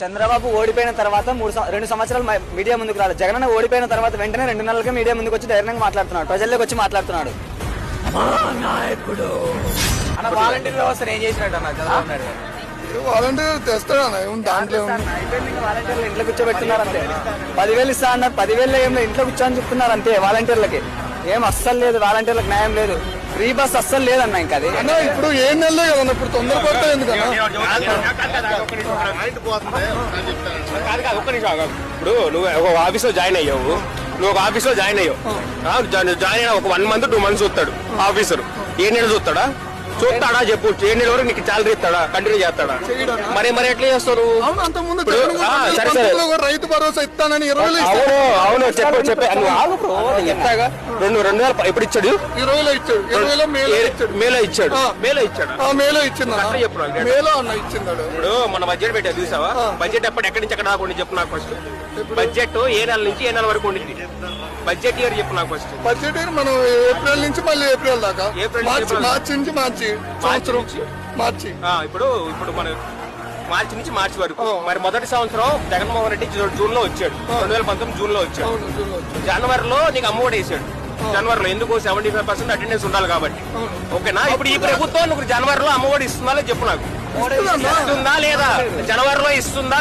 చంద్రబాబు ఓడిపోయిన తర్వాత మూడు రెండు సంవత్సరాలు మీడియా ముందుకు రాలేదు. జగన్ ఓడిపోయిన తర్వాత వెంటనే రెండు నెలలకే మీడియా ముందుకు వచ్చి ధైర్యంగా మాట్లాడుతున్నాడు. ప్రజల్లోకి వచ్చి మాట్లాడుతున్నాడు. అన్న వాలంటీర్ వ్యవస్థను ఏం చేసినట్టు అన్న చంద్రబాబు నాయుడు గారు? వాలంటీర్ తెస్తాడు అన్న ఏం దాంట్లో వాలంటీర్లు ఇంట్లో అంతే. పదివేలు ఇస్తా అన్నారు పదివేలు ఇంట్లో కూర్చొని చెప్తున్నారు అంతే వాలంటీర్లకి. ఏం అస్సలు లేదు వాలంటీర్లకు న్యాయం లేదు. ఫ్రీ బస్ అస్సలు లేదన్న ఇంకా అది. అన్న ఇప్పుడు ఏ నెలలే కదన్న ఇప్పుడు తొందర పడతాయి ఎందుకన్నా? కాదు. కాదు ఒక్క నిమిషం. ఆగు. ఇప్పుడు నువ్వు ఒక ఆఫీస్లో జాయిన్ అయ్యావు. నువ్వు ఒక ఆఫీస్లో జాయిన్ అయ్యావు. ఆ, జా- జాయిన్ అయిన ఒక వన్ మంత్ టూ మంత్స్ చూస్తాడు ఆఫీసర్. ఏ నెల చూస్తాడా? చూస్తాడా చెప్పు. ఏ నెల వరకు నీకు శాలరీ ఇస్తాడా? కంటిన్యూ చేస్తాడా? మరి మరి ఎట్లా రెండు సరే, సరే. రైతు భరోసా ఇస్తానని ఇరవై అవును అవును చెప్పు చెప్పే. నువ్వు ఆగు బ్రో నేను చెప్తాగా రెండు రెండు వేల ఎప్పుడు ఇచ్చాడు? ఇరవైలో ఇచ్చాడు. ఇరవైలో మేలో ఇచ్చాడు. మేలో ఇచ్చాడు. మేలో ఇచ్చాడు. ఆ మేలో ఇచ్చింది? చెప్పు నాకు. మేలో అన్న ఇచ్చిందాడు. ఇప్పుడు మన బడ్జెట్ పెట్టా చూసావా? బడ్జెట్ ఎప్పుడు ఎక్కడి నుంచి ఎక్కడ ఉండి చెప్పు నాకు ఫస్ట్ బడ్జెట్ ఏ నెల నుంచి ఏ నెల వరకు ఉండింది? బడ్జెట్ ఇయర్ చెప్పు నాకు ఫస్ట్ బడ్జెట్ ఇయర్ మనం ఏప్రిల్ నుంచి మళ్ళీ ఏప్రిల్ దాకా. ఏప్రిల్ నుంచి మార్చి ఏప్రిల్ మార్చి నుంచి మార్చి సంవత్సరం? మార్చి. ఇప్పుడు ఇప్పుడు మన మార్చి నుంచి మార్చి వరకు. మరి మొదటి సంవత్సరం జగన్మోహన్ రెడ్డి జూన్లో వచ్చాడు. రెండు వేల పంతొమ్మిది జూన్లో వచ్చాడు. జనవరిలో నీకు అమ్మఒడి వేసాడు. జనవరిలో ఎందుకు సెవెంటీ ఫైవ్ పర్సెంట్ అటెండెన్స్ ఉండాలి కాబట్టి. ఓకేనా? ఇప్పుడు ఈ ప్రభుత్వం నువ్వు జనవరిలో అమ్మఒడి ఇస్తుందా? చెప్పు నాకు? ఇస్తుందా? లేదా? జనవరిలో ఇస్తుందా?